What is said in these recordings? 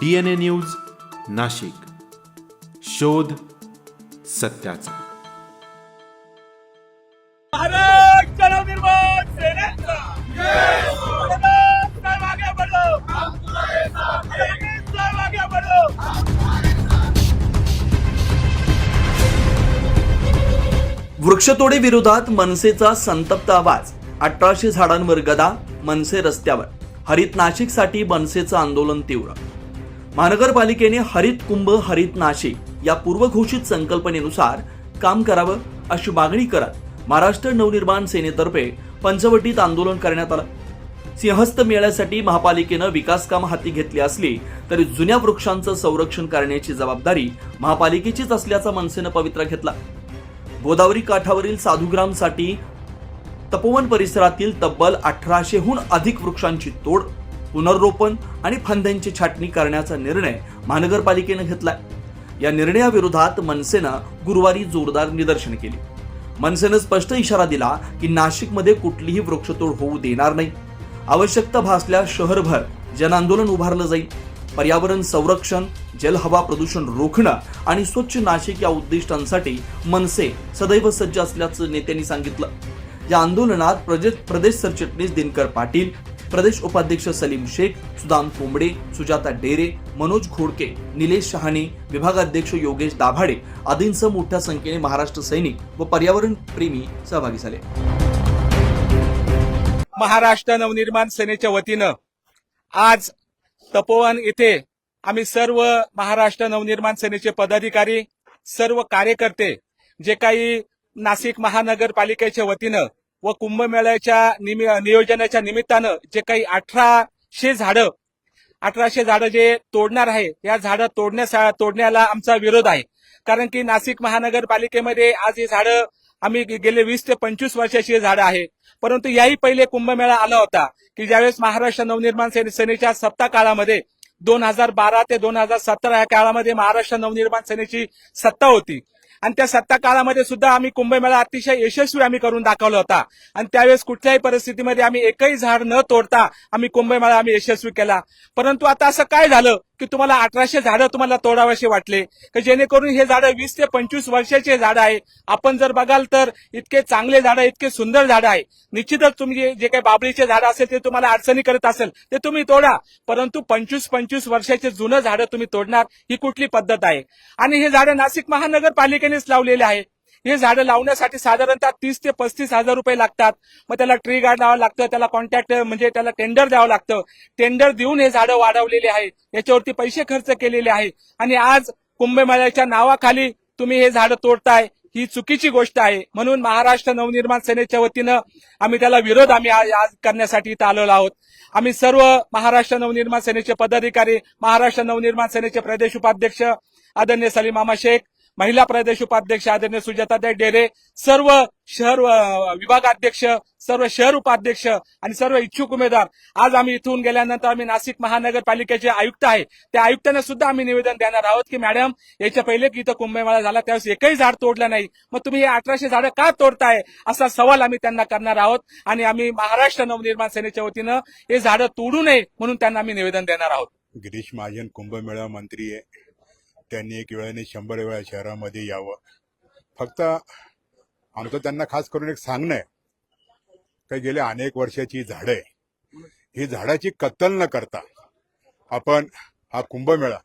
D N A news Nashik. शोध सत्याचा. वृक्षतोडी विरोधात मनसेचा संतप्त आवाज. अठराशे झाडांवर गदा मनसे रस्त्यावर. हरित नाशिकसाठी मनसेचं आंदोलन तीव्र. महानगरपालिकेने हरित कुंभ हरित नाशिक या पूर्वघोषित संकल्पनेनुसार काम करावं अशी मागणी करत महाराष्ट्र नवनिर्माण सेनेतर्फे पंचवटीत आंदोलन करण्यात आलं. सिंहस्थ मेळ्यासाठी महापालिकेनं विकासकाम हाती घेतली असली तरी जुन्या वृक्षांचं संरक्षण करण्याची जबाबदारी महापालिकेचीच असल्याचा मनसेनं पवित्रा घेतला. गोदावरी काठावरील साधुग्रामसाठी तपोवन परिसरातील तब्बल अठराशेहून अधिक वृक्षांची तोड पुनर्रोपण आणि फांद्यांची छाटणी करण्याचा निर्णय महानगरपालिकेनं घेतलाय. या निर्णयाविरोधात मनसेनं गुरुवारी जोरदार निदर्शन केली. मनसेनं स्पष्ट इशारा दिला की नाशिकमध्ये कुठलीही वृक्षतोड होऊ देणार नाही. आवश्यकता भासल्यास शहरभर जनआंदोलन उभारलं जाईल. पर्यावरण संरक्षण जल हवा प्रदूषण रोखणं आणि स्वच्छ नाशिक या उद्दिष्टांसाठी मनसे सदैव सज्ज असल्याचं नेत्यांनी सांगितलं. या आंदोलनात प्रदेश प्रदेश सरचिटणीस दिनकर पाटील प्रदेश उपाध्यक्ष सलीम शेख सुदाम कोंबडे सुजाता डेरे मनोज घोडके निलेश शहाणे विभागाध्यक्ष योगेश दाभाडे आदींसह मोठ्या संख्येने महाराष्ट्र सैनिक व पर्यावरण प्रेमी सहभागी झाले. महाराष्ट्र नवनिर्माण सेनेच्या वतीनं आज तपोवन येथे आम्ही सर्व महाराष्ट्र नवनिर्माण सेनेचे पदाधिकारी सर्व कार्यकर्ते जे काही नाशिक महानगरपालिकेच्या वतीनं व कुंभमेळ्याच्या निमि- नियोजनाच्या निमित्तानं जे काही अठराशे झाडं अठराशे झाडं जे तोडणार आहे या झाडं तोडण्यास तोडण्याला आमचा विरोध आहे. कारण की नाशिक महानगरपालिकेमध्ये आज ही झाडं आम्ही गेले वीस ते पंचवीस वर्षाची झाडं आहे. परंतु याही पहिले कुंभमेळा आला होता की ज्यावेळेस महाराष्ट्र नवनिर्माण सेनेच्या सत्ता काळामध्ये दोन हजार बारा ते दोन हजार सतरा या काळामध्ये महाराष्ट्र नवनिर्माण सेनेची सत्ता होती. आणि त्या सत्ता काळामध्ये सुद्धा आम्ही कुंभमेळा अतिशय यशस्वी आम्ही करून दाखवला होता. आणि त्यावेळेस कुठल्याही परिस्थितीमध्ये आम्ही एकही झाड न तोडता आम्ही कुंभमेळा आम्ही यशस्वी केला. परंतु आता असं काय झालं की तुम्हाला अठराशे झाडं तुम्हाला तोडावेसे वाटले? की जेणेकरून हे झाडं वीस ते पंचवीस वर्षाचे झाड आहे? आपण जर बघाल तर इतके चांगले झाडं इतके सुंदर झाडं आहे. निश्चितच तुम्ही जे- काही बाबळीचे झाडं असेल ते तुम्हाला अडचणी करत असेल ते तुम्ही तोडा. परंतु पंचवीस पंचवीस वर्षाचे जुनं झाडं तुम्ही तोडणार ही कुठली पद्धत आहे? आणि हे झाडं नाशिक महानगरपालिके महानगरपालिकेनेच लावलेले आहे. हे झाडं लावण्यासाठी साधारणतः तीस ते पस्तीस हजार रुपये लागतात. मग त्याला ट्री गार्ड म्हणजे द्यावं लागतं त्याला कॉन्टॅक्ट म्हणजे त्याला टेंडर द्यावं लागतं. टेंडर देऊन हे झाडं वाढवलेले आहे. याच्यावरती पैसे खर्च केलेले आहे. आणि आज कुंभमेळ्याच्या नावाखाली तुम्ही हे झाडं तोडताय ही चुकीची गोष्ट आहे. म्हणून महाराष्ट्र नवनिर्माण सेनेच्या वतीनं आम्ही त्याला विरोध आम्ही आज करण्यासाठी इथं आलेलो आहोत. आम्ही सर्व महाराष्ट्र नवनिर्माण सेनेचे पदाधिकारी महाराष्ट्र नवनिर्माण सेनेचे प्रदेश उपाध्यक्ष आदरणीय सलीमामा शेख महिला प्रदेश उपाध्यक्ष आदरणीय सुजाताताई डेरे सर्व शहर विभागाध्यक्ष सर्व शहर उपाध्यक्ष आणि सर्व इच्छुक उमेदवार. आज आम्ही इथून गेल्यानंतर आम्ही नाशिक महानगरपालिकेचे आयुक्त आहे. त्या आयुक्तांना सुद्धा आम्ही निवेदन देणार आहोत की मॅडम याच्या पहिले की इथं कुंभमेळा झाला त्यावेळेस एकही झाड तोडलं नाही. मग तुम्ही हे अठराशे झाडं का तोडताय? असा सवाल आम्ही त्यांना करणार आहोत आणि आम्ही महाराष्ट्र नवनिर्माण सेनेच्या वतीनं हे झाडं तोडू नये म्हणून त्यांना आम्ही निवेदन देणार आहोत. गिरीश महाजन कुंभमेळा मंत्री आहे. त्यांनी एक वेळाने शंभर वेळा शहरामध्ये यावं. फक्त आमचं त्यांना खास करून एक सांगणं आहे. काही गेल्या अनेक वर्षाची झाडं आहे. ही झाडाची कत्तल न करता आपण हा कुंभमेळा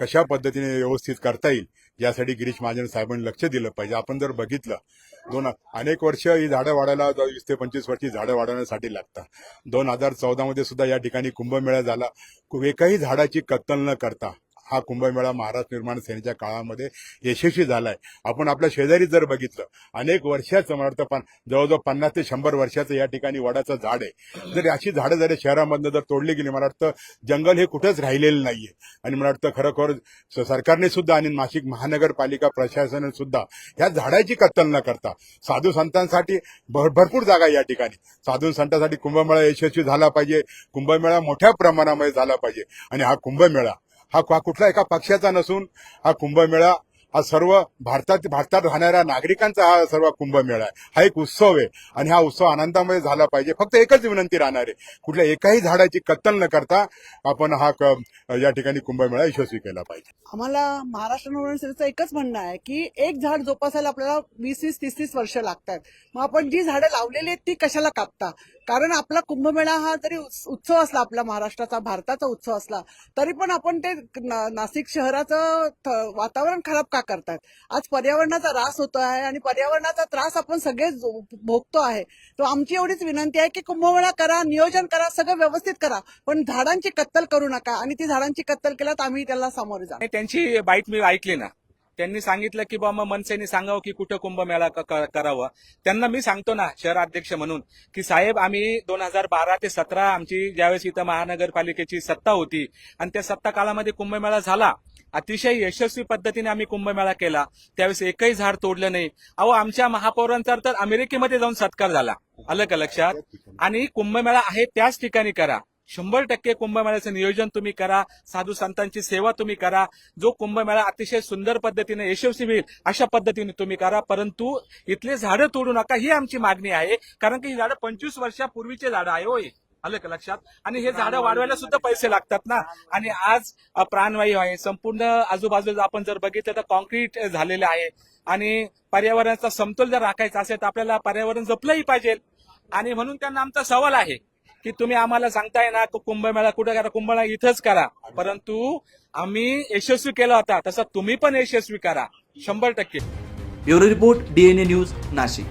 कशा पद्धतीने व्यवस्थित करता येईल यासाठी गिरीश महाजन साहेबांनी लक्ष दिलं पाहिजे. आपण जर बघितलं दोन अनेक वर्ष ही झाडं वाढायला वीस ते पंचवीस वर्षी झाडं वाढवण्यासाठी लागतात. दोन हजार चौदामध्ये सुद्धा या ठिकाणी कुंभमेळा झाला. कु- एकही झाडाची कत्तल न करता हा कुंभमेळा महाराष्ट्र निर्माण सेनेच्या काळामध्ये यशस्वी झालाय. आपण आपल्या शेजारी जर बघितलं अनेक वर्षाचं मला वाटतं पण जवळजवळ पन्नास ते शंभर वर्षाचं या ठिकाणी वडाचं झाड आहे. जर अशी झाडं जर शहरामधनं जर तोडली गेली मला वाटतं जंगल हे कुठंच राहिलेलं नाहीये. आणि मला वाटतं खरोखर सरकारने सुद्धा आणि नाशिक महानगरपालिका प्रशासनाने सुद्धा ह्या झाडाची कत्तल न करता साधू संतांसाठी भर- भरपूर जागा या ठिकाणी. साधू संतांसाठी कुंभमेळा यशस्वी झाला पाहिजे. कुंभमेळा मोठ्या प्रमाणामध्ये झाला पाहिजे. आणि हा कुंभमेळा हा कुठला एका पक्षाचा नसून हा कुंभमेळा हा सर्व भारतात भारतात राहणाऱ्या नागरिकांचा हा सर्व कुंभमेळा आहे. हा एक उत्सव आहे आणि हा उत्सव आनंदामध्ये झाला पाहिजे. फक्त एकच विनंती राहणार आहे. कुठल्या एकाही झाडाची कत्तल न करता आपण हा या ठिकाणी कुंभमेळा यशस्वी केला पाहिजे. आम्हाला महाराष्ट्र नवरण सेनेचं एकच म्हणणं आहे की एक झाड जोपासायला आपल्याला वीस वीस तीस तीस वर्ष लागतात. मग आपण जी झाडं लावलेली आहेत ती कशाला कापता? कारण आपला कुंभमेळा हा जरी उत्सव असला आपला महाराष्ट्राचा भारताचा उत्सव असला तरी पण आपण ते ना- नाशिक शहराचं थ- वातावरण खराब का करतात? आज पर्यावरणाचा ऱ्हास होतो आहे आणि पर्यावरणाचा त्रास आपण सगळे भोगतो आहे. तो आमची एवढीच विनंती आहे की कुंभमेळा करा नियोजन करा सगळं व्यवस्थित करा पण झाडांची कत्तल करू नका आणि ती झाडांची कत्तल केल्यात आम्ही त्याला सामोरे जा आणि त्यांची बाईट मी ऐकली ना. त्यांनी सांगितलं की बाबा मनसेने सांगावं की कुठं कुंभमेळा करावं. त्यांना मी सांगतो ना शहराध्यक्ष म्हणून की साहेब आम्ही दोन हजार बारा ते सतरा आमची ज्यावेळेस इथं महानगरपालिकेची सत्ता होती आणि त्या सत्ता काळामध्ये कुंभमेळा झाला. अतिशय यशस्वी पद्धतीने आम्ही कुंभमेळा केला. त्यावेळेस एकही झाड तोडलं नाही. अहो आमच्या महापौरांचा तर अमेरिकेमध्ये जाऊन सत्कार झाला. आलं का लक्षात? आणि कुंभमेळा आहे त्याच ठिकाणी करा. शंभर टक्के कुंभमेळ्याचं नियोजन तुम्ही करा. साधू संतांची सेवा तुम्ही करा. जो कुंभमेळा अतिशय सुंदर पद्धतीने यशस्वी होईल अशा पद्धतीने तुम्ही करा. परंतु इथले झाडं तोडू नका ही आमची मागणी आहे. कारण की ही झाडं पंचवीस वर्षापूर्वीचे झाडं आहे होय. आलं का लक्षात? आणि हे झाडं वाढवायला सुद्धा पैसे लागतात ना. आणि आज प्राणवायू आहे. संपूर्ण आजूबाजूला आपण जर बघितलं तर कॉन्क्रीट झालेलं आहे. आणि पर्यावरणाचा समतोल जर राखायचा असेल तर आपल्याला पर्यावरण जपलंही पाहिजे. आणि म्हणून त्यांना आमचा सवाल आहे की तुम्ही आम्हाला सांगताय ना कुंभमेळा कुठं करा कुंभमेळा इथंच करा. परंतु आम्ही यशस्वी केला होता तसं तुम्ही पण यशस्वी करा. शंभर टक्के. Bureau report DNA news Nashik.